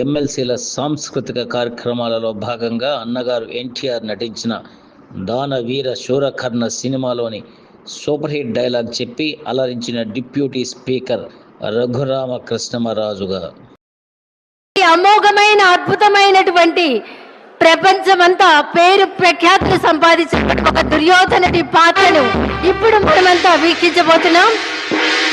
ఎమ్మెల్సీల సాంస్కృతిక కార్యక్రమాలలో భాగంగా అన్నగారు ఎన్టీఆర్ నటించిన దానవీర శూరకర్ణ సినిమాలోని సూపర్ హిట్ డైలాగ్ చెప్పి అలరించిన డిప్యూటీ స్పీకర్ రఘురామ కృష్ణమరాజు గారు అమోఘమైన అద్భుతమైనటువంటి ప్రపంచమంతా పేరు ప్రఖ్యాతులు సంపాదించిన ఒక దుర్యోధనటి పాత్రను ఇప్పుడు మనమంతా వీక్షించబోతున్నాం.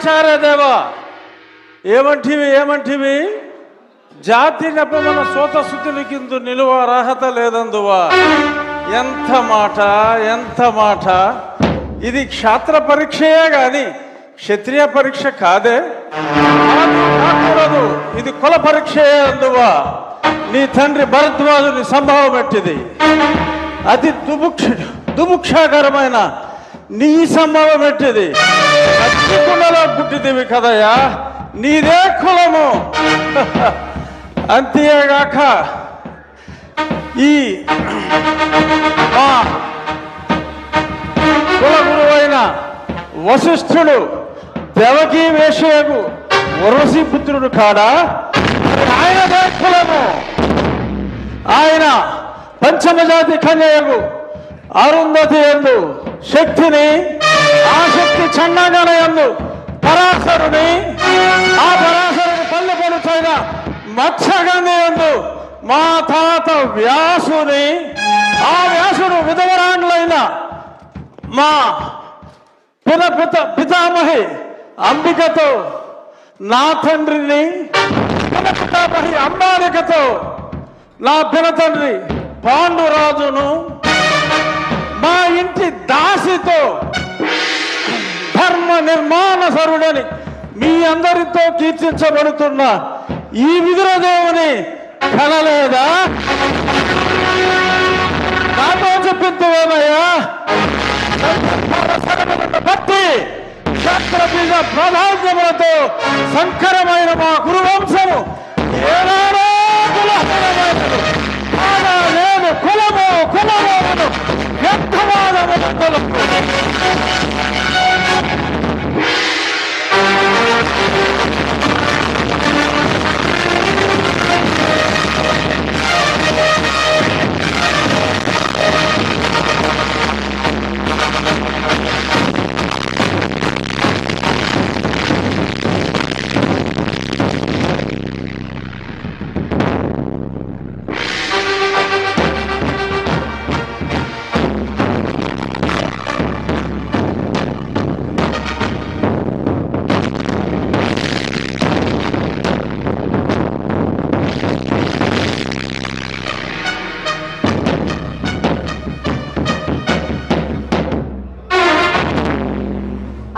ఆచార్య దేవ ఏమంటివి ఏమంటివి? జాతి నెపమన సోత కింద నిలువ అర్హత లేదందువా? ఎంత మాట ఎంత మాట. ఇది క్షాత్ర పరీక్షయే కానీ క్షత్రియ పరీక్ష కాదే. కాకూడదు. ఇది కుల పరీక్షయే అందువా. నీ తండ్రి భరద్వాజుని సంభావం పెట్టింది అతి దుభుక్ష దుభుక్షాకరమైన నీ సంభవం ఎట్టిది? కులలో పుట్టిదివి కదయ్యా. నీదే కులము. అంతేగాక ఈ మా కుల గురువైన వశిష్ఠుడు దేవకీ వేషయకు వరసి పుత్రుడు కాడా? ఆయనదే కులము. ఆయన పంచమజాతి కన్యకు అరుంధతి ఎందు శక్తిని ఆ శక్తి చండాగన పరాశరుని ఆ పరాశరుని పళ్ళు పలుచైన మత్స్యగంగయందు మా తాత వ్యాసుని ఆ వ్యాసుడు విధవరాండ్లైన మా పిత పిత పితామహి అంబికతో నా తండ్రిని పిన పితామహి అంబాలికతో నా పిన తండ్రి పాండురాజును అందరితో ధర్మ నిర్మాణ సరుడని మీ అందరితో కీర్తించబడుతున్న ఈ విదురదేవుని కనలేదా? నాతో చెప్పిందేమయ్యా భక్తి శాస్త్ర ప్రాధాన్యములతో సంకరమైన మా గురువంశము ఏనాడు